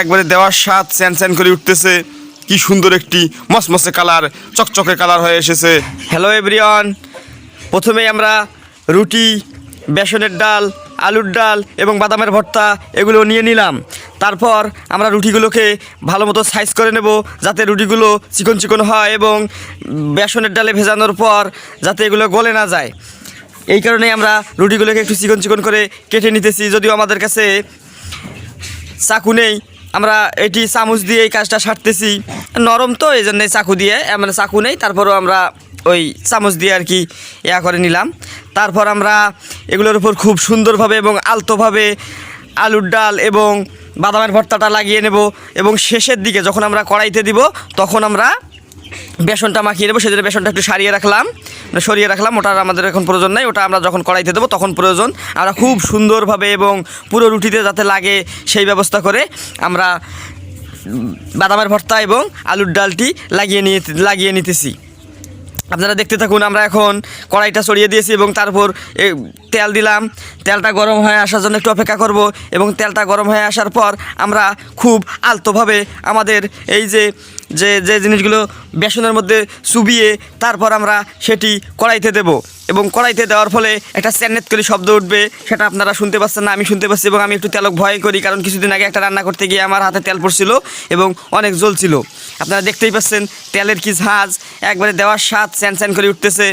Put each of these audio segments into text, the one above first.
একবারে দেওয়ার স্বাদ স্যান স্যান করে উঠতেছে। কি সুন্দর একটি মসমসে কালার, চকচকে কালার হয়ে এসেছে। হ্যালো এভরিওয়ান প্রথমে আমরা রুটি, বেসনের ডাল, আলুর ডাল এবং বাদামের ভর্তা এগুলো নিয়ে নিলাম। তারপর আমরা রুটিগুলোকে ভালো মতো সাইজ করে নেব যাতে রুটিগুলো চিকন চিকন হয় এবং বেসনের ডালে ভেজানোর পর যাতে এগুলো গলে না যায়। এই কারণে আমরা রুটিগুলোকে একটু চিকন চিকন করে কেটে নিতেছি, যদিও আমাদের কাছে চাকু নেই আমরা এটি চামচ দিয়ে এই কাজটা সারতেছি। নরম তো এই জন্যে চাকু দিয়ে মানে চাকু নেই, তারপরও আমরা ওই চামচ দিয়ে আর কি ইয়া করে নিলাম। তারপর আমরা এগুলোর উপর খুব সুন্দরভাবে এবং আলতোভাবে আলুর ডাল এবং বাদামের ভর্তাটা লাগিয়ে নেব এবং শেষের দিকে যখন আমরা কড়াইতে দিব, তখন আমরা বেসনটা মাখিয়ে নেব সেজন্য বেসনটা একটু সারিয়ে রাখলাম। মানে সরিয়ে রাখলাম, ওটা আমাদের এখন প্রয়োজন নাই, ওটা আমরা যখন কড়াইতে দেবো তখন প্রয়োজন। আমরা খুব সুন্দরভাবে এবং পুরো রুটিতে যাতে লাগে সেই ব্যবস্থা করে আমরা বাদামের ভর্তা এবং আলুর ডালটি লাগিয়ে নিয়ে, লাগিয়ে নিতেছি। আপনারা দেখতে থাকুন, আমরা এখন কড়াইটা ছড়িয়ে দিয়েছি এবং তারপর তেল দিলাম। তেলটা গরম হয়ে আসার জন্য একটু অপেক্ষা করব এবং তেলটা গরম হয়ে আসার পর আমরা খুব আলতোভাবে আমাদের এই যে যে যে জিনিসগুলো বেসনের মধ্যে চুবিয়ে তারপর আমরা সেটি কড়াইতে দেব এবং কড়াইতে দেওয়ার ফলে একটা স্যান্নেত করে শব্দ উঠবে, সেটা আপনারা শুনতে পাচ্ছেন না, আমি শুনতে পাচ্ছি এবং আমি একটু তেলক ভয় করি কারণ কিছুদিন আগে একটা রান্না করতে গিয়ে আমার হাতে তেল পড়ছিল এবং অনেক জ্বলছিল। আপনারা দেখতেই পাচ্ছেন তেলের কি ঝাঁজ, একবারে দেওয়ার স্বাদ স্যান স্যান করে উঠতেছে।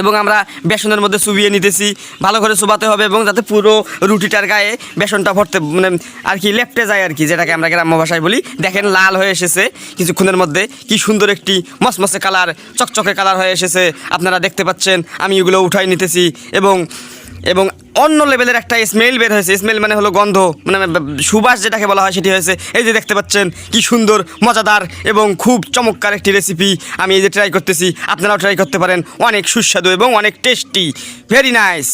এবং আমরা বেসনের মধ্যে চুবিয়ে নিতেছি, ভালো করে চুবাতে হবে এবং যাতে পুরো রুটিটার গায়ে বেসনটা ভরতে মানে আর কি লেপটে যায় আর কি, যেটাকে আমরা গ্রাম্য ভাষায় বলি। দেখেন লাল হয়ে এসেছে, কিছুক্ষণের মধ্যে কি সুন্দর একটি মসমসে কালার, চকচকে কালার হয়ে এসেছে। আপনারা দেখতে পাচ্ছেন, আমি এগুলো উঠাই নিতেছি এবং এবং অন্য লেভেলের একটা স্মেল বের হয়েছে। স্মেল মানে হলো গন্ধ মানে সুবাস যেটাকে বলা হয়, সেটি হয়েছে। এই যে দেখতে পাচ্ছেন, কি সুন্দর, মজাদার এবং খুব চমৎকার একটি রেসিপি আমি এই যে ট্রাই করতেছি, আপনারাও ট্রাই করতে পারেন। অনেক সুস্বাদু এবং অনেক টেস্টি ভেরি নাইস